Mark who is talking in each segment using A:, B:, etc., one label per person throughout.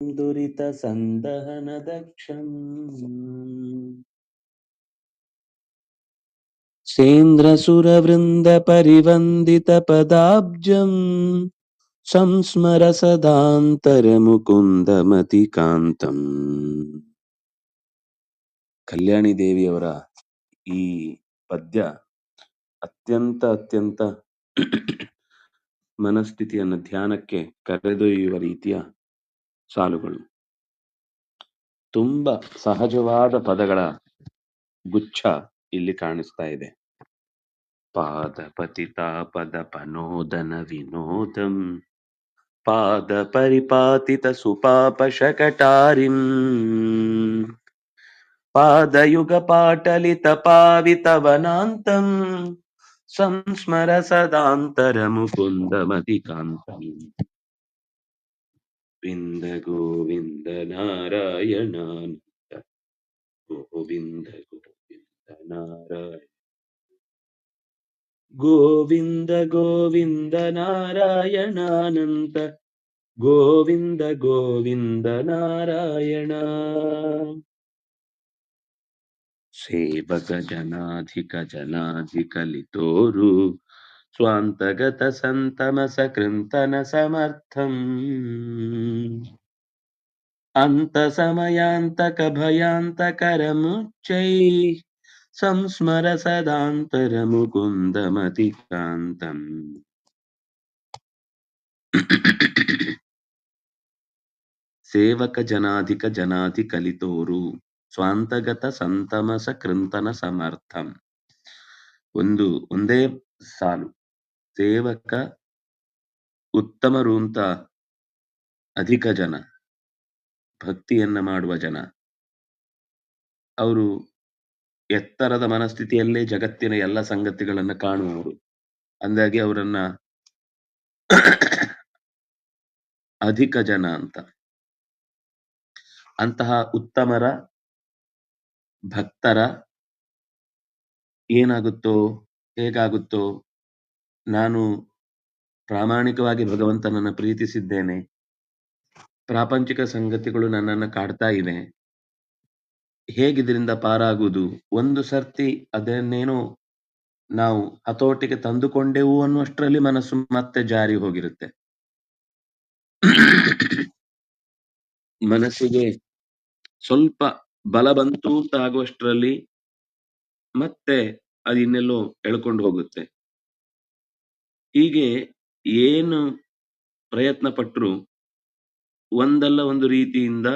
A: दुरितसन्दहनदक्षम् सेन्द्रसुरवृन्दपरिवन्दितपदाब्जम् ಸಂಸ್ಮರ ಸದಾಂತರ ಮುಕುಂದ ಮತಿಕಾಂತಂ ಕಲ್ಯಾಣಿ ದೇವಿಯವರ ಈ ಪದ್ಯ ಅತ್ಯಂತ ಅತ್ಯಂತ ಮನಸ್ಥಿತಿಯನ್ನು ಧ್ಯಾನಕ್ಕೆ ಕರೆದೊಯ್ಯುವ ರೀತಿಯ ಸಾಲುಗಳು. ತುಂಬ ಸಹಜವಾದ ಪದಗಳ ಗುಚ್ಛ ಇಲ್ಲಿ ಕಾಣಿಸ್ತಾ ಇದೆ. ಪಾದ ಪತಿತ ಪದ ಪನೋದನ ವಿನೋದಂ ಪಾದ ಪರಿಪಾತಿತ ಸುಪಾಪಶಕಟಾರಿಂ ಪಾದಯುಗ ಪಾಟಲಿತ ಪಾವಿತವನಾಂತಂ ಸಂಸ್ಮರ ಸದಾಂತರ ಮುಕುಂದ ಮತಿಕಾಂತಂ ವಿಂದ ಗೋವಿಂದ ನಾರಾಯಣಾನಂದ ಗೋವಿಂದ ಗೋವಿಂದ ನಾರಾಯಣ ಗೋವಿಂದ ಗೋವಿಂದ ನಾರಾಯಣಾನಂತ ಗೋವಿಂದ ಗೋವಿಂದ ನಾರಾಯಣ ಸೇವಕ ಜನಾಧಿಕ ಜನಾಧಿಕಲಿತೋರು ಸ್ವಾಂತಗತ ಸಂತಮಸ ಕೃಂತನ ಸಮರ್ಥಂ ಅಂತ ಸಮಯಾಂತಕ ಭಯಾಂತಕರ ಮುಚ್ಚೈ ಸಂಸ್ಮರ ಸದಾಂತರ ಮುಕುಂದ ಮತಿಕಾಂತಂ ಸೇವಕ ಜನಾಧಿಕ ಜನಾಧಿ ಕಲಿತೋರು ಸ್ವಾಂತಗತ ಸಂತಮಸ ಕೃಂತನ ಸಮರ್ಥಂ ಒಂದು ಒಂದೇ ಸಾಲು ಸೇವಕ ಉತ್ತಮರು ಅಂತ ಅಧಿಕ ಜನ, ಭಕ್ತಿಯನ್ನ ಮಾಡುವ ಜನ. ಅವರು ಎತ್ತರದ ಮನಸ್ಥಿತಿಯಲ್ಲೇ ಜಗತ್ತಿನ ಎಲ್ಲ ಸಂಗತಿಗಳನ್ನ ಕಾಣುವವರು. ಅಂದಾಗಿ ಅವರನ್ನ ಅಧಿಕ ಜನ ಅಂತ. ಅಂತಹ ಉತ್ತಮರ, ಭಕ್ತರ ಏನಾಗುತ್ತೋ, ಹೇಗಾಗುತ್ತೋ ನಾನು ಪ್ರಾಮಾಣಿಕವಾಗಿ ಭಗವಂತನನ್ನು ಪ್ರೀತಿಸಿದ್ದೇನೆ. ಪ್ರಾಪಂಚಿಕ ಸಂಗತಿಗಳು ನನ್ನನ್ನು ಕಾಡ್ತಾ ಇವೆ. ಹೇಗಿದ್ರಿಂದ ಪಾರಾಗುವುದು? ಒಂದು ಸರ್ತಿ ಅದನ್ನೇನೋ ನಾವು ಹತೋಟಿಗೆ ತಂದುಕೊಂಡೆವು ಅನ್ನುವಷ್ಟರಲ್ಲಿ ಮನಸ್ಸು ಮತ್ತೆ ಜಾರಿ ಹೋಗಿರುತ್ತೆ. ಮನಸ್ಸಿಗೆ ಸ್ವಲ್ಪ ಬಲ ಬಂತು ಆಗುವಷ್ಟರಲ್ಲಿ ಮತ್ತೆ ಅದಿನ್ನೆಲ್ಲೋ ಎಳ್ಕೊಂಡು ಹೋಗುತ್ತೆ. ಹೀಗೆ ಏನು ಪ್ರಯತ್ನ ಪಟ್ಟರು ಒಂದಲ್ಲ ಒಂದು ರೀತಿಯಿಂದ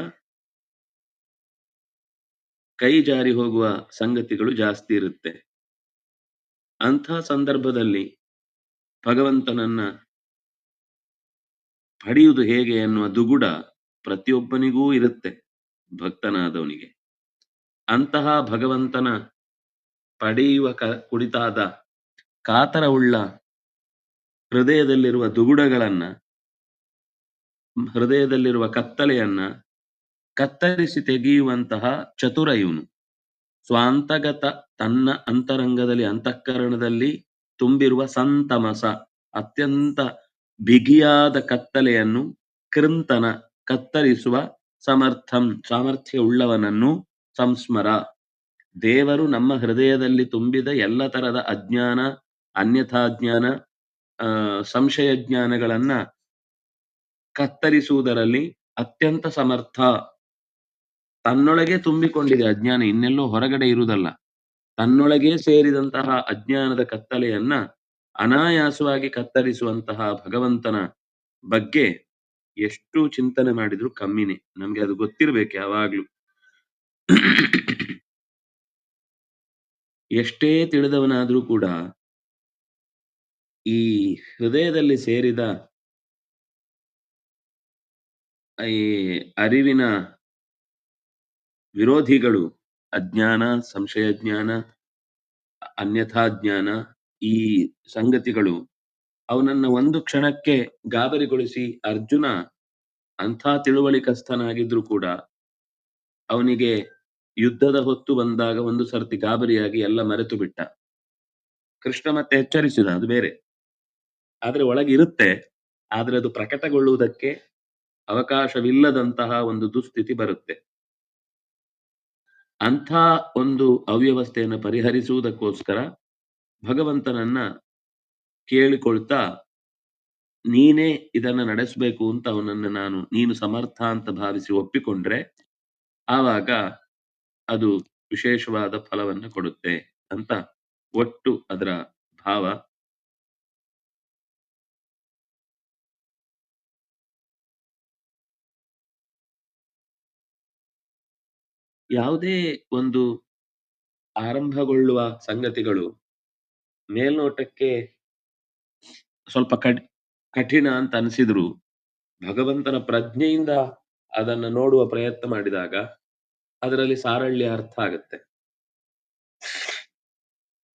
A: ಕೈ ಜಾರಿ ಹೋಗುವ ಸಂಗತಿಗಳು ಜಾಸ್ತಿ ಇರುತ್ತೆ. ಅಂಥ ಸಂದರ್ಭದಲ್ಲಿ ಭಗವಂತನನ್ನ ಪಡೆಯುವುದು ಹೇಗೆ ಅನ್ನುವ ದುಗುಡ ಪ್ರತಿಯೊಬ್ಬನಿಗೂ ಇರುತ್ತೆ, ಭಕ್ತನಾದವನಿಗೆ. ಅಂತಹ ಭಗವಂತನ ಪಡೆಯುವ ಕ ಕುರಿತಾದ ಕಾತರವುಳ್ಳ ಹೃದಯದಲ್ಲಿರುವ ದುಗುಡಗಳನ್ನ, ಹೃದಯದಲ್ಲಿರುವ ಕತ್ತಲೆಯನ್ನ ಕತ್ತರಿಸಿ ತೆಗೆಯುವಂತಹ ಚತುರ ಇವನು. ಸ್ವಾಂತಗತ ತನ್ನ ಅಂತರಂಗದಲ್ಲಿ, ಅಂತಃಕರಣದಲ್ಲಿ ತುಂಬಿರುವ ಸಂತಮಸ, ಅತ್ಯಂತ ಬಿಗಿಯಾದ ಕತ್ತಲೆಯನ್ನು ಕೃಂತನ ಕತ್ತರಿಸುವ ಸಮರ್ಥಂ ಸಾಮರ್ಥ್ಯ ಉಳ್ಳವನನ್ನು ಸಂಸ್ಮರ. ದೇವರು ನಮ್ಮ ಹೃದಯದಲ್ಲಿ ತುಂಬಿದ ಎಲ್ಲ ತರದ ಅಜ್ಞಾನ, ಅನ್ಯಥಾಜ್ಞಾನ ಸಂಶಯ ಜ್ಞಾನಗಳನ್ನ ಕತ್ತರಿಸುವುದರಲ್ಲಿ ಅತ್ಯಂತ ಸಮರ್ಥ. ತನ್ನೊಳಗೆ ತುಂಬಿಕೊಂಡಿದೆ ಅಜ್ಞಾನ, ಇನ್ನೆಲ್ಲೋ ಹೊರಗಡೆ ಇರುವುದಲ್ಲ. ತನ್ನೊಳಗೆ ಸೇರಿದಂತಹ ಅಜ್ಞಾನದ ಕತ್ತಲೆಯನ್ನ ಅನಾಯಾಸವಾಗಿ ಕತ್ತರಿಸುವಂತಹ ಭಗವಂತನ ಬಗ್ಗೆ ಎಷ್ಟು ಚಿಂತನೆ ಮಾಡಿದ್ರು ಕಮ್ಮಿನೇ. ನಮ್ಗೆ ಅದು ಗೊತ್ತಿರ್ಬೇಕು ಯಾವಾಗ್ಲೂ. ಎಷ್ಟೇ ತಿಳಿದವನಾದ್ರೂ ಕೂಡ ಈ ಹೃದಯದಲ್ಲಿ ಸೇರಿದ ಈ ಅರಿವಿನ ವಿರೋಧಿಗಳು, ಅಜ್ಞಾನ, ಸಂಶಯ ಜ್ಞಾನ, ಅನ್ಯಥಾ ಜ್ಞಾನ, ಈ ಸಂಗತಿಗಳು ಅವನನ್ನ ಒಂದು ಕ್ಷಣಕ್ಕೆ ಗಾಬರಿಗೊಳಿಸಿ ಅರ್ಜುನ ಅಂಥ ತಿಳುವಳಿಕಸ್ಥನಾಗಿದ್ರು ಕೂಡ ಅವನಿಗೆ ಯುದ್ಧದ ಹೊತ್ತು ಬಂದಾಗ ಒಂದು ಸರ್ತಿ ಗಾಬರಿಯಾಗಿ ಎಲ್ಲ ಮರೆತು ಬಿಟ್ಟ. ಕೃಷ್ಣ ಮತ್ತೆ ಎಚ್ಚರಿಸಿದ, ಅದು ಬೇರೆ. ಆದ್ರೆ ಒಳಗಿರುತ್ತೆ, ಆದ್ರೆ ಅದು ಪ್ರಕಟಗೊಳ್ಳುವುದಕ್ಕೆ ಅವಕಾಶವಿಲ್ಲದಂತಹ ಒಂದು ದುಸ್ಥಿತಿ ಬರುತ್ತೆ. ಅಂಥ ಒಂದು ಅವ್ಯವಸ್ಥೆಯನ್ನು ಪರಿಹರಿಸುವುದಕ್ಕೋಸ್ಕರ ಭಗವಂತನನ್ನ ಕೇಳಿಕೊಳ್ತಾ, ನೀನೇ ಇದನ್ನ ನಡೆಸಬೇಕು ಅಂತ ಅವನನ್ನು ನಾನು, ನೀನು ಸಮರ್ಥ ಅಂತ ಭಾವಿಸಿ ಒಪ್ಪಿಕೊಂಡ್ರೆ ಆವಾಗ ಅದು ವಿಶೇಷವಾದ ಫಲವನ್ನು ಕೊಡುತ್ತೆ ಅಂತ ಒಟ್ಟು ಅದರ ಭಾವ. ಯಾವುದೇ ಒಂದು ಆರಂಭಗೊಳ್ಳುವ ಸಂಗತಿಗಳು ಮೇಲ್ನೋಟಕ್ಕೆ ಸ್ವಲ್ಪ ಕಠ್ ಕಠಿಣ ಅಂತ ಅನಿಸಿದ್ರು, ಭಗವಂತನ ಪ್ರಜ್ಞೆಯಿಂದ ಅದನ್ನು ನೋಡುವ ಪ್ರಯತ್ನ ಮಾಡಿದಾಗ ಅದರಲ್ಲಿ ಸಾರಳ್ಯ ಅರ್ಥ ಆಗುತ್ತೆ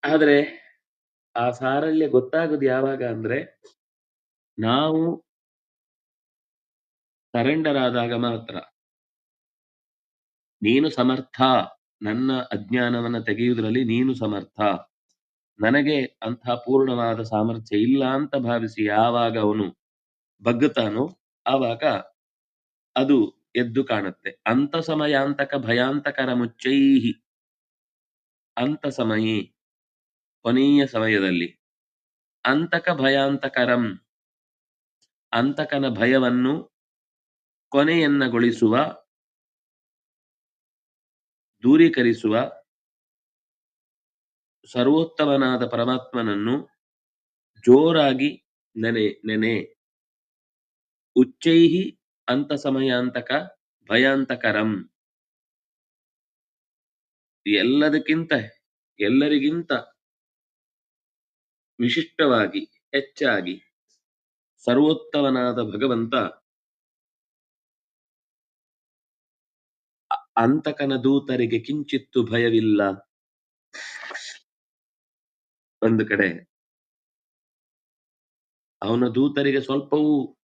A: ಆದರೆ ಆ ಸಾರಳ್ಯ ಗೊತ್ತಾಗುದು ಯಾವಾಗ ಅಂದ್ರೆ ನಾವು ಸರೆಂಡರ್ ಆದಾಗ ಮಾತ್ರ. ನೀನು ಸಮರ್ಥ. ನನ್ನ ಅಜ್ಞಾನವನ್ನ ತೆಗೆಯುವುದರಲ್ಲಿ ನೀನು ಸಮರ್ಥ. ನನಗೆ ಅಂಥ ಪೂರ್ಣವಾದ ಸಾಮರ್ಥ್ಯ ಇಲ್ಲ ಅಂತ ಭಾವಿಸಿ ಯಾವಾಗ ಅವನು ಬಗ್ಗುತ್ತಾನೋ ಆವಾಗ ಅದು ಎದ್ದು ಕಾಣುತ್ತೆ. ಅಂತ ಸಮಯಾಂತಕ ಭಯಾಂತಕರ ಮುಚ್ಚೈಹಿ. ಅಂತ ಸಮಯೇ ಕೊನೆಯ ಸಮಯದಲ್ಲಿ ಅಂತಕ ಭಯಾಂತಕರಂ ಅಂತಕನ ಭಯವನ್ನು ಕೊನೆಯನ್ನಗೊಳಿಸುವ ದೂರೀಕರಿಸುವ ಸರ್ವೋತ್ತಮನಾದ ಪರಮಾತ್ಮನನ್ನು ಜೋರಾಗಿ ನೆನೆ ನೆನೆ. ಉಚ್ಚೈಹಿ ಅಂತ ಸಮಯಾಂತಕ ಭಯಾಂತಕರಂ. ಎಲ್ಲದಕ್ಕಿಂತ, ಎಲ್ಲರಿಗಿಂತ ವಿಶಿಷ್ಟವಾಗಿ, ಹೆಚ್ಚಾಗಿ ಸರ್ವೋತ್ತಮನಾದ ಭಗವಂತ ಅಂತಕನ ದೂತರಿಗೆ ಕಿಂಚಿತ್ತು ಭಯವಿಲ್ಲ. ಒಂದು ಕಡೆ ಅವನ ದೂತರಿಗೆ ಸ್ವಲ್ಪವೂ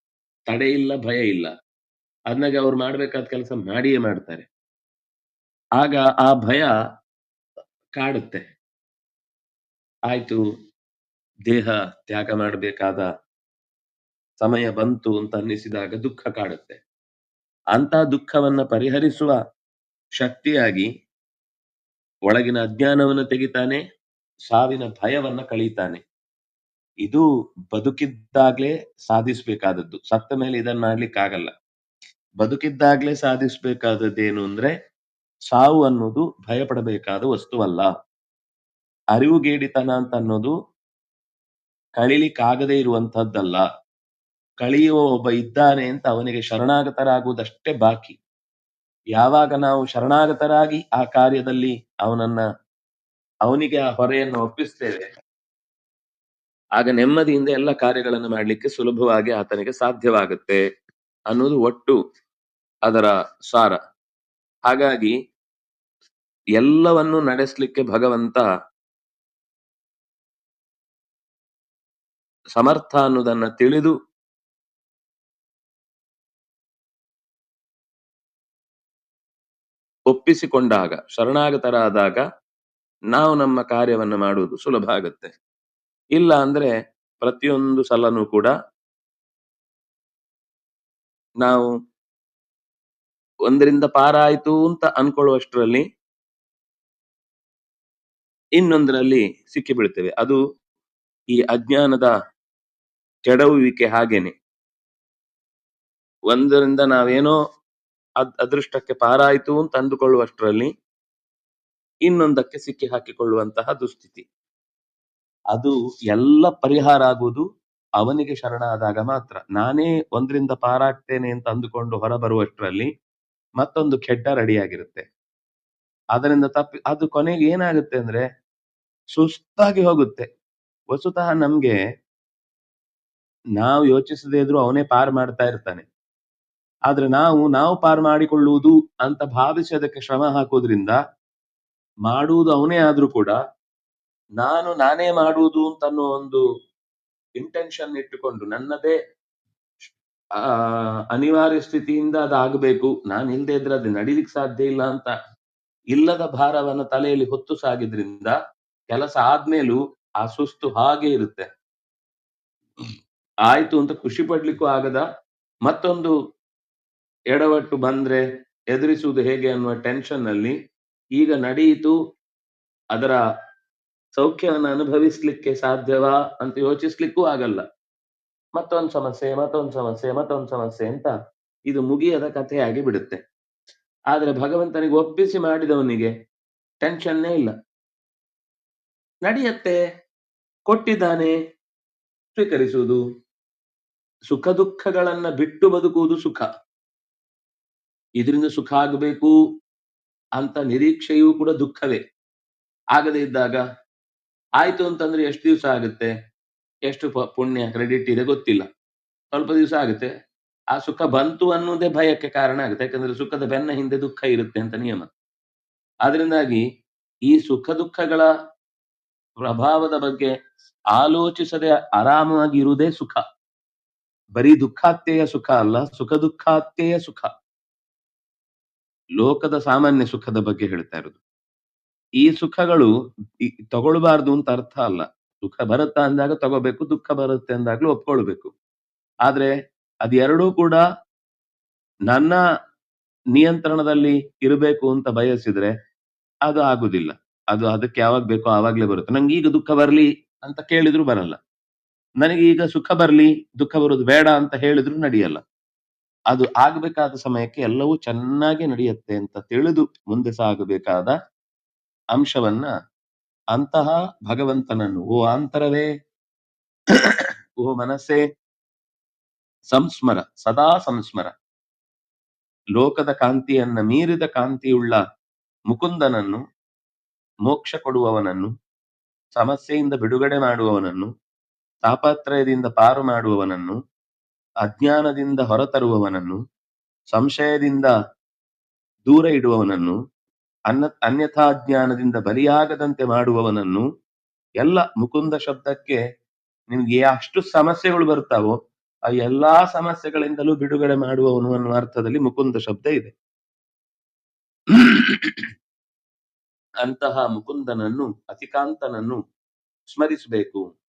A: ತಡೆ ಇಲ್ಲ, ಭಯ ಇಲ್ಲ. ಅದ್ನಾಗೆ ಅವ್ರು ಮಾಡ್ಬೇಕಾದ ಕೆಲಸ ಮಾಡಿಯೇ ಮಾಡ್ತಾರೆ. ಆಗ ಆ ಭಯ ಕಾಡುತ್ತೆ. ಆಯ್ತು ದೇಹ ತ್ಯಾಗ ಮಾಡಬೇಕಾದ ಸಮಯ ಬಂತು ಅಂತ ಅನ್ನಿಸಿದಾಗ ದುಃಖ ಕಾಡುತ್ತೆ. ಅಂತ ದುಃಖವನ್ನ ಪರಿಹರಿಸುವ ಶಕ್ತಿಯಾಗಿ ಒಳಗಿನ ಅಜ್ಞಾನವನ್ನು ತೆಗಿತಾನೆ, ಸಾವಿನ ಭಯವನ್ನ ಕಳೀತಾನೆ. ಇದು ಬದುಕಿದ್ದಾಗ್ಲೇ ಸಾಧಿಸಬೇಕಾದದ್ದು. ಸತ್ತ ಮೇಲೆ ಇದನ್ನ ಆಗಲ್ಲ ಬದುಕಿದ್ದಾಗ್ಲೇ ಸಾಧಿಸಬೇಕಾದದ್ದೇನು ಅಂದ್ರೆ ಸಾವು ಅನ್ನೋದು ಭಯಪಡಬೇಕಾದ ವಸ್ತುವಲ್ಲ. ಅರಿವುಗೇಡಿತನ ಅಂತ ಅನ್ನೋದು ಕಳೀಲಿಕ್ಕಾಗದೇ ಇರುವಂತಹದ್ದಲ್ಲ. ಕಳಿಯುವ ಒಬ್ಬ ಇದ್ದಾನೆ ಅಂತ ಅವನಿಗೆ ಶರಣಾಗತರಾಗುವುದಷ್ಟೇ ಬಾಕಿ. ಯಾವಾಗ ನಾವು ಶರಣಾಗತರಾಗಿ ಆ ಕಾರ್ಯದಲ್ಲಿ ಅವನನ್ನ, ಅವನಿಗೆ ಆ ಹೊರೆಯನ್ನು ಒಪ್ಪಿಸ್ತೇವೆ, ಆಗ ನೆಮ್ಮದಿಯಿಂದ ಎಲ್ಲ ಕಾರ್ಯಗಳನ್ನು ಮಾಡಲಿಕ್ಕೆ ಸುಲಭವಾಗಿ ಆತನಿಗೆ ಸಾಧ್ಯವಾಗುತ್ತೆ ಅನ್ನೋದು ಒಟ್ಟು ಅದರ ಸಾರ. ಹಾಗಾಗಿ ಎಲ್ಲವನ್ನು ನಡೆಸಲಿಕ್ಕೆ ಭಗವಂತ ಸಮರ್ಥ ಅನ್ನೋದನ್ನ ತಿಳಿದು ಒಪ್ಪಿಸಿಕೊಂಡಾಗ, ಶರಣಾಗತರಾದಾಗ ನಾವು ನಮ್ಮ ಕಾರ್ಯವನ್ನು ಮಾಡುವುದು ಸುಲಭ ಆಗುತ್ತೆ. ಇಲ್ಲ ಅಂದ್ರೆ ಪ್ರತಿಯೊಂದು ಸಲನೂ ಕೂಡ ನಾವು ಒಂದರಿಂದ ಪಾರಾಯಿತು ಅಂತ ಅನ್ಕೊಳ್ಳುವಷ್ಟರಲ್ಲಿ ಇನ್ನೊಂದರಲ್ಲಿ ಸಿಕ್ಕಿ ಬೀಳ್ತೇವೆ. ಅದು ಈ ಅಜ್ಞಾನದ ಕೆಡವುವಿಕೆ ಹಾಗೇನೆ. ಒಂದರಿಂದ ನಾವೇನೋ ಅದ್ ಅದೃಷ್ಟಕ್ಕೆ ಪಾರಾಯಿತು ಅಂತ ಅಂದುಕೊಳ್ಳುವಷ್ಟರಲ್ಲಿ ಇನ್ನೊಂದಕ್ಕೆ ಸಿಕ್ಕಿ ಹಾಕಿಕೊಳ್ಳುವಂತಹ ದುಸ್ಥಿತಿ. ಅದು ಎಲ್ಲ ಪರಿಹಾರ ಆಗುವುದು ಅವನಿಗೆ ಶರಣಾದಾಗ ಮಾತ್ರ. ನಾನೇ ಒಂದರಿಂದ ಪಾರಾಗ್ತೇನೆ ಅಂತ ಅಂದುಕೊಂಡು ಹೊರಬರುವಷ್ಟರಲ್ಲಿ ಮತ್ತೊಂದು ಖೆಡ್ಡ ರೆಡಿಯಾಗಿರುತ್ತೆ. ಅದರಿಂದ ತಪ್ಪಿ, ಅದು ಕೊನೆಗೆ ಏನಾಗುತ್ತೆ ಅಂದ್ರೆ ಸುಸ್ತಾಗಿ ಹೋಗುತ್ತೆ. ವಸ್ತುತಃ ನಮ್ಗೆ, ನಾವು ಯೋಚಿಸದೇ ಇದ್ರೂ ಅವನೇ ಪಾರು ಮಾಡ್ತಾ ಇರ್ತಾನೆ. ಆದ್ರೆ ನಾವು ನಾವು ಪಾರು ಮಾಡಿಕೊಳ್ಳುವುದು ಅಂತ ಭಾವಿಸಿ ಅದಕ್ಕೆ ಶ್ರಮ ಹಾಕೋದ್ರಿಂದ ಮಾಡುವುದು ಅವನೇ ಆದ್ರೂ ಕೂಡ ನಾನು ನಾನೇ ಮಾಡುವುದು ಅಂತ ಅನ್ನೋ ಒಂದು ಇಂಟೆನ್ಷನ್ ಇಟ್ಟುಕೊಂಡು ನನ್ನದೇ, ಆ, ಅನಿವಾರ್ಯ ಸ್ಥಿತಿಯಿಂದ ಅದಾಗಬೇಕು. ನಾನು ಇಲ್ಲದೆ ಇದ್ರೆ ಅದು ನಡೀಲಿಕ್ಕೆ ಸಾಧ್ಯ ಇಲ್ಲ ಅಂತ ಇಲ್ಲದ ಭಾರವನ್ನ ತಲೆಯಲ್ಲಿ ಹೊತ್ತು ಸಾಗಿದ್ರಿಂದ ಕೆಲಸ ಆದ್ಮೇಲೂ ಆ ಸುಸ್ತು ಹಾಗೆ ಇರುತ್ತೆ. ಆಯ್ತು ಅಂತ ಖುಷಿ ಪಡ್ಲಿಕ್ಕೂ ಆಗದ ಮತ್ತೊಂದು ಎಡವಟ್ಟು ಬಂದ್ರೆ ಎದುರಿಸುವುದು ಹೇಗೆ ಅನ್ನುವ ಟೆನ್ಷನ್ ಅಲ್ಲಿ ಈಗ ನಡೆಯಿತು. ಅದರ ಸೌಖ್ಯವನ್ನು ಅನುಭವಿಸ್ಲಿಕ್ಕೆ ಸಾಧ್ಯವಾ ಅಂತ ಯೋಚಿಸ್ಲಿಕ್ಕೂ ಆಗಲ್ಲ. ಮತ್ತೊಂದು ಸಮಸ್ಯೆ ಮತ್ತೊಂದು ಸಮಸ್ಯೆ ಮತ್ತೊಂದು ಸಮಸ್ಯೆ ಅಂತ ಇದು ಮುಗಿಯದ ಕಥೆಯಾಗಿ ಬಿಡುತ್ತೆ ಆದ್ರೆ ಭಗವಂತನಿಗೆ ಒಪ್ಪಿಸಿ ಮಾಡಿದವನಿಗೆ ಟೆನ್ಷನ್ನೇ ಇಲ್ಲ. ನಡೆಯತ್ತೆ, ಕೊಟ್ಟಿದ್ದಾನೆ, ಸ್ವೀಕರಿಸುವುದು. ಸುಖ ದುಃಖಗಳನ್ನ ಬಿಟ್ಟು ಬದುಕುವುದು ಸುಖ. ಇದರಿಂದ ಸುಖ ಆಗಬೇಕು ಅಂತ ನಿರೀಕ್ಷೆಯೂ ಕೂಡ ದುಃಖವೇ. ಆಗದೇ ಇದ್ದಾಗ ಆಯ್ತು ಅಂತಂದ್ರೆ ಎಷ್ಟು ದಿವಸ ಆಗುತ್ತೆ? ಎಷ್ಟು ಪುಣ್ಯ, ಕ್ರೆಡಿಟ್ ಇದೆ ಗೊತ್ತಿಲ್ಲ. ಸ್ವಲ್ಪ ದಿವಸ ಆಗುತ್ತೆ. ಆ ಸುಖ ಬಂತು ಅನ್ನೋದೇ ಭಯಕ್ಕೆ ಕಾರಣ ಆಗುತ್ತೆ. ಯಾಕಂದ್ರೆ ಸುಖದ ಬೆನ್ನ ಹಿಂದೆ ದುಃಖ ಇರುತ್ತೆ ಅಂತ ನಿಯಮ. ಅದರಿಂದಾಗಿ ಈ ಸುಖ ದುಃಖಗಳ ಪ್ರಭಾವದ ಬಗ್ಗೆ ಆಲೋಚಿಸದೆ ಆರಾಮವಾಗಿ ಇರುವುದೇ ಸುಖ. ಬರೀ ದುಃಖಾತ್ಯೆಯ ಸುಖ ಅಲ್ಲ, ಸುಖ ದುಃಖಾತ್ಯೆಯ ಸುಖ. ಲೋಕದ ಸಾಮಾನ್ಯ ಸುಖದ ಬಗ್ಗೆ ಹೇಳ್ತಾ ಇರೋದು. ಈ ಸುಖಗಳು ತಗೊಳ್ಬಾರ್ದು ಅಂತ ಅರ್ಥ ಅಲ್ಲ. ಸುಖ ಬರುತ್ತಾ ಅಂದಾಗ ತಗೋಬೇಕು, ದುಃಖ ಬರುತ್ತೆ ಅಂದಾಗ್ಲೂ ಒಪ್ಕೊಳ್ಬೇಕು. ಆದ್ರೆ ಅದೆರಡೂ ಕೂಡ ನನ್ನ ನಿಯಂತ್ರಣದಲ್ಲಿ ಇರಬೇಕು ಅಂತ ಬಯಸಿದ್ರೆ ಅದು ಆಗುದಿಲ್ಲ. ಅದು ಅದಕ್ಕೆ ಯಾವಾಗ ಬೇಕೋ ಆವಾಗ್ಲೇ ಬರುತ್ತೆ. ನಂಗೆ ಈಗ ದುಃಖ ಬರ್ಲಿ ಅಂತ ಕೇಳಿದ್ರು ಬರಲ್ಲ. ನನಗೆ ಈಗ ಸುಖ ಬರ್ಲಿ, ದುಃಖ ಬರೋದು ಬೇಡ ಅಂತ ಹೇಳಿದ್ರು ನಡೆಯಲ್ಲ. ಅದು ಆಗ್ಬೇಕಾದ ಸಮಯಕ್ಕೆ ಎಲ್ಲವೂ ಚೆನ್ನಾಗಿ ನಡೆಯುತ್ತೆ ಅಂತ ತಿಳಿದು ಮುಂದೆ ಸಾಗಬೇಕಾದ ಅಂಶವನ್ನ ಅಂತಹ ಭಗವಂತನನ್ನು, ಓ ಆಂತರವೇ ಓ ಮನಸ್ಸೇ, ಸಂಸ್ಮರ, ಸದಾ ಸಂಸ್ಮರ. ಲೋಕದ ಕಾಂತಿಯನ್ನ ಮೀರಿದ ಕಾಂತಿಯುಳ್ಳ ಮುಕುಂದನನ್ನು, ಮೋಕ್ಷ ಕೊಡುವವನನ್ನು, ಸಮಸ್ಯೆಯಿಂದ ಬಿಡುಗಡೆ ಮಾಡುವವನನ್ನು, ತಾಪತ್ರಯದಿಂದ ಪಾರು ಮಾಡುವವನನ್ನು ಅಜ್ಞಾನದಿಂದ ಹೊರತರುವವನನ್ನು, ಸಂಶಯದಿಂದ ದೂರ ಇಡುವವನನ್ನು, ಅನ್ನ ಅನ್ಯಥಾ ಜ್ಞಾನದಿಂದ ಬಲಿಯಾಗದಂತೆ ಮಾಡುವವನನ್ನು ಎಲ್ಲ ಮುಕುಂದ ಶಬ್ದಕ್ಕೆ ನಿಮ್ಗೆ ಅಷ್ಟು ಸಮಸ್ಯೆಗಳು ಬರ್ತಾವೋ, ಆ ಎಲ್ಲಾ ಸಮಸ್ಯೆಗಳಿಂದಲೂ ಬಿಡುಗಡೆ ಮಾಡುವವನು ಅನ್ನುವ ಅರ್ಥದಲ್ಲಿ ಮುಕುಂದ ಶಬ್ದ ಇದೆ. ಅಂತಹ ಮುಕುಂದನನ್ನು, ಅತಿಕಾಂತನನ್ನು ಸ್ಮರಿಸಬೇಕು.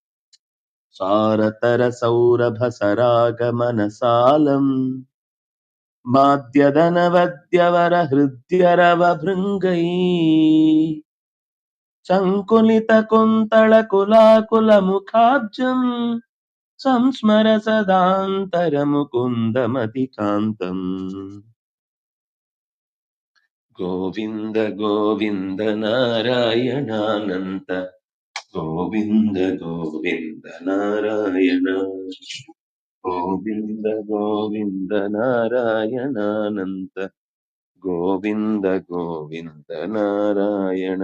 A: ಸಾರತರ ಸೌರಭ ಸರಾಗಮನ ಸಾಲಂ ಮಾದ್ಯದನವದ್ಯವರ ಹೃದ್ಯರವ ಭೃಂಗೈ ಸಂಕುಲಿತ ಗೋವಿಂದ ಗೋವಿಂದ ನಾರಾಯಣ. ಗೋವಿಂದ ಗೋವಿಂದ ನಾರಾಯಣಾನಂತ ಗೋವಿಂದ ಗೋವಿಂದ ನಾರಾಯಣ.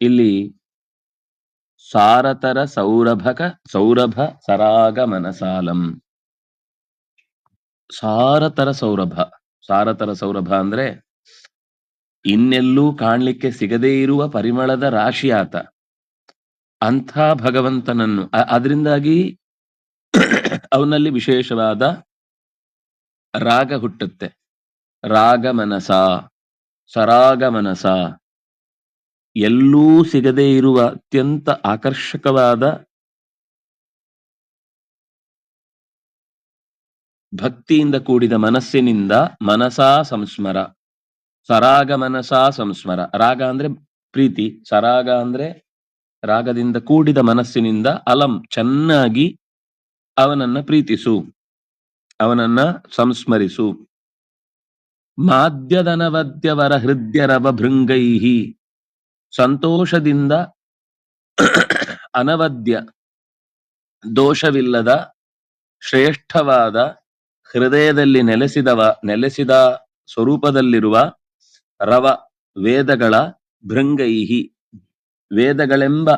A: ಇಲ್ಲಿ ಸಾರತರ ಸೌರಭಕ ಸೌರಭ ಸರಾಗ ಮನಸಾಲಂ ಸಾರತರ ಸೌರಭ ಸಾರತರ ಸೌರಭ ಅಂದ್ರೆ ಇನ್ನೆಲ್ಲೂ ಕಾಣ್ಲಿಕ್ಕೆ ಸಿಗದೇ ಇರುವ ಪರಿಮಳದ ರಾಶಿಯಾತ. ಅಂಥ ಭಗವಂತನನ್ನು ಅದರಿಂದಾಗಿ ಅವನಲ್ಲಿ ವಿಶೇಷವಾದ ರಾಗ ಹುಟ್ಟುತ್ತೆ. ರಾಗ ಮನಸ ಸರಾಗ ಮನಸ ಎಲ್ಲೂ ಸಿಗದೇ ಇರುವ ಅತ್ಯಂತ ಆಕರ್ಷಕವಾದ ಭಕ್ತಿಯಿಂದ ಕೂಡಿದ ಮನಸ್ಸಿನಿಂದ ಮನಸಾ ಸಂಸ್ಮರ. ಸರಾಗ ಮನಸಾ ಸಂಸ್ಮರ. ರಾಗ ಅಂದ್ರೆ ಪ್ರೀತಿ, ಸರಾಗ ಅಂದ್ರೆ ರಾಗದಿಂದ ಕೂಡಿದ ಮನಸ್ಸಿನಿಂದ ಅಲಂ, ಚೆನ್ನಾಗಿ ಅವನನ್ನ ಪ್ರೀತಿಸು, ಅವನನ್ನ ಸಂಸ್ಮರಿಸು. ಮಾದ್ಯದನವದ್ಯವರ ಹೃದಯರವ ಭೃಂಗೈಹಿ. ಸಂತೋಷದಿಂದ ಅನವದ್ಯ, ದೋಷವಿಲ್ಲದ, ಶ್ರೇಷ್ಠವಾದ, ಹೃದಯದಲ್ಲಿ ನೆಲೆಸಿದವ, ನೆಲೆಸಿದ ಸ್ವರೂಪದಲ್ಲಿರುವ ರವ ವೇದಗಳ ಭೃಂಗೈಹಿ. ವೇದಗಳೆಂಬ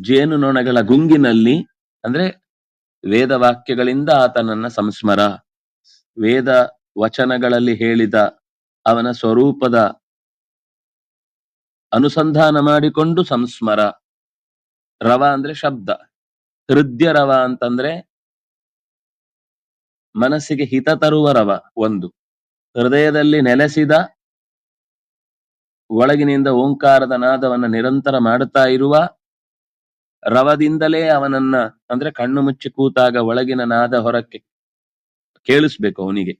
A: ಜೇನುನೊಣಗಳ ಗುಂಗಿನಲ್ಲಿ, ಅಂದ್ರೆ ವೇದವಾಕ್ಯಗಳಿಂದ ಆತನನ್ನ ಸಂಸ್ಮರ. ವೇದ ವಚನಗಳಲ್ಲಿ ಹೇಳಿದ ಅವನ ಸ್ವರೂಪದ ಅನುಸಂಧಾನ ಮಾಡಿಕೊಂಡು ಸಂಸ್ಮರ. ರವ ಅಂದ್ರೆ ಶಬ್ದ. ಹೃದಯ ರವ ಅಂತಂದ್ರೆ ಮನಸ್ಸಿಗೆ ಹಿತ ತರುವ ರವ ಒಂದು. ಹೃದಯದಲ್ಲಿ ನೆಲೆಸಿದ ಒಳಗಿನಿಂದ ಓಂಕಾರದ ನಾದವನ್ನ ನಿರಂತರ ಮಾಡುತ್ತಾ ಇರುವ ರವದಿಂದಲೇ ಅವನನ್ನ ಅಂದ್ರೆ ಕಣ್ಣು ಮುಚ್ಚಿ ಕೂತಾಗ ಒಳಗಿನ ನಾದ ಹೊರಕ್ಕೆ ಕೇಳಿಸ್ಬೇಕು ಅವನಿಗೆ.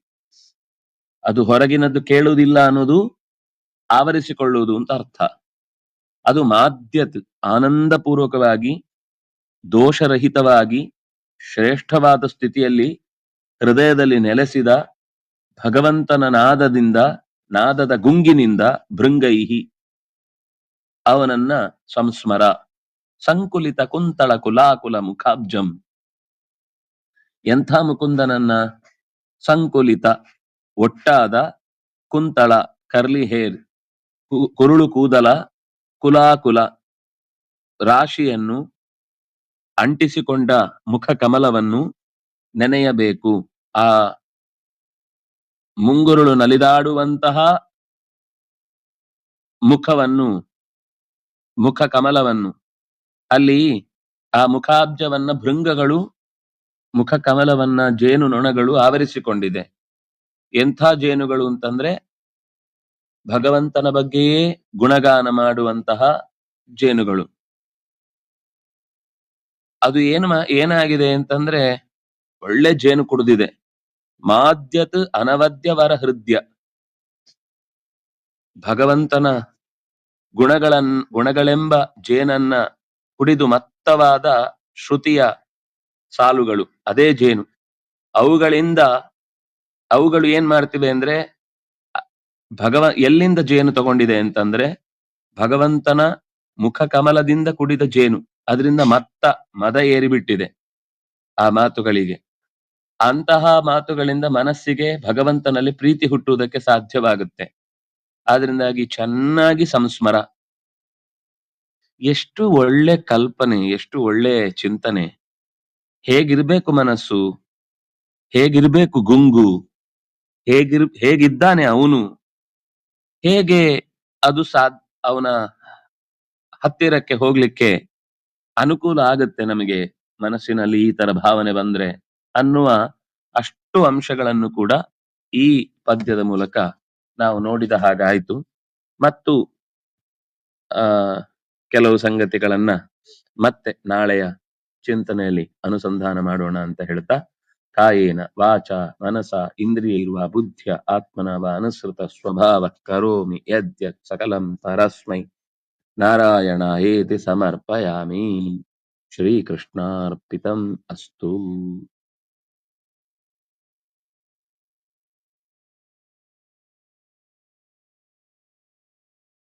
A: ಅದು ಹೊರಗಿನದ್ದು ಕೇಳುವುದಿಲ್ಲ ಅನ್ನೋದು ಆವರಿಸಿಕೊಳ್ಳುವುದು ಅಂತ ಅರ್ಥ. ಅದು ಮಾದ್ಯತ್ ಆನಂದಪೂರ್ವಕವಾಗಿ, ದೋಷರಹಿತವಾಗಿ, ಶ್ರೇಷ್ಠವಾದ ಸ್ಥಿತಿಯಲ್ಲಿ ಹೃದಯದಲ್ಲಿ ನೆಲೆಸಿದ ಭಗವಂತನ ನಾದದಿಂದ ನಾದದ ಗುಂಗಿನಿಂದ ಭೃಂಗೈಹಿ. ಅವನನ್ನ ಸಂಸ್ಮರ. ಸಂಕುಲಿತ ಕುಂತಳ ಕುಲಾಕುಲ ಮುಖಾಬ್ಜಂ. ಎಂಥ ಮುಕುಂದನನ್ನ? ಸಂಕುಲಿತ, ಒಟ್ಟಾದ ಕುಂತಳ ಕರ್ಲಿ ಹೇರ್ ಕುರುಳು ಕೂದಲ, ಕುಲಾಕುಲ ರಾಶಿಯನ್ನು ಅಂಟಿಸಿಕೊಂಡ ಮುಖ ಕಮಲವನ್ನು ನೆನೆಯಬೇಕು. ಆ ಮುಂಗುರುಳು ನಲಿದಾಡುವಂತಹ ಮುಖವನ್ನು, ಮುಖ ಕಮಲವನ್ನು, ಅಲ್ಲಿ ಆ ಮುಖಾಬ್ಜವನ್ನ ಭೃಂಗಗಳು, ಮುಖ ಕಮಲವನ್ನ ಜೇನು ನೊಣಗಳು ಆವರಿಸಿಕೊಂಡಿದೆ. ಎಂಥ ಜೇನುಗಳು ಅಂತಂದ್ರೆ ಭಗವಂತನ ಬಗ್ಗೆಯೇ ಗುಣಗಾನ ಮಾಡುವಂತಹ ಜೇನುಗಳು. ಅದು ಏನು ಏನಾಗಿದೆ ಅಂತಂದ್ರೆ ಒಳ್ಳೆ ಜೇನು ಕುಡಿದಿದೆ. ಮಾದ್ಯತ್ ಅನವದ್ಯವರ ಹೃದಯ. ಭಗವಂತನ ಗುಣಗಳನ್, ಗುಣಗಳೆಂಬ ಜೇನನ್ನ ಕುಡಿದು ಮತ್ತವಾದ ಶ್ರುತಿಯ ಸಾಲುಗಳು, ಅದೇ ಜೇನು. ಅವುಗಳಿಂದ, ಅವುಗಳು ಏನ್ ಮಾಡ್ತಿವೆ ಅಂದ್ರೆ ಭಗವ, ಎಲ್ಲಿಂದ ಜೇನು ತಗೊಂಡಿದೆ ಅಂತಂದ್ರೆ, ಭಗವಂತನ ಮುಖ ಕಮಲದಿಂದ ಕುಡಿದ ಜೇನು, ಅದರಿಂದ ಮತ್ತ ಮದ ಏರಿಬಿಟ್ಟಿದೆ ಆ ಮಾತುಗಳಿಗೆ. ಅಂತಹ ಮಾತುಗಳಿಂದ ಮನಸ್ಸಿಗೆ ಭಗವಂತನಲ್ಲಿ ಪ್ರೀತಿ ಹುಟ್ಟುವುದಕ್ಕೆ ಸಾಧ್ಯವಾಗುತ್ತೆ. ಆದ್ರಿಂದಾಗಿ ಚೆನ್ನಾಗಿ ಸಂಸ್ಮರ. ಎಷ್ಟು ಒಳ್ಳೆ ಕಲ್ಪನೆ, ಎಷ್ಟು ಒಳ್ಳೆ ಚಿಂತನೆ. ಹೇಗಿರ್ಬೇಕು ಮನಸ್ಸು, ಹೇಗಿರ್ಬೇಕು ಗುಂಗು, ಹೇಗಿರ್, ಹೇಗಿದ್ದಾನೆ ಅವನು ಹೇಗೆ ಅದು ಸಾದ್, ಅವನ ಹತ್ತಿರಕ್ಕೆ ಹೋಗ್ಲಿಕ್ಕೆ ಅನುಕೂಲ ಆಗುತ್ತೆ ನಮಗೆ ಮನಸ್ಸಿನಲ್ಲಿ ಈ ತರ ಭಾವನೆ ಬಂದ್ರೆ ಅನ್ನುವ ಅಷ್ಟು ಅಂಶಗಳನ್ನು ಕೂಡ ಈ ಪದ್ಯದ ಮೂಲಕ ನಾವು ನೋಡಿದ ಹಾಗಾಯ್ತು. ಮತ್ತು, ಆ, ಕೆಲವು ಸಂಗತಿಗಳನ್ನ ಮತ್ತೆ ನಾಳೆಯ ಚಿಂತನೆಯಲ್ಲಿ ಅನುಸಂಧಾನ ಮಾಡೋಣ ಅಂತ ಹೇಳ್ತಾ காயேன வாச்சா மனசா இந்திரியைர்வா புத்தியா ஆத்மனா வா அனுசிருத ஸ்வபாவ கரோமி யத்ய சகலம் பரஸ்மை நாராயணா ஏதி சமர்ப்பயாமி ஸ்ரீகிருஷ்ணார்ப்பிதம் அஸ்து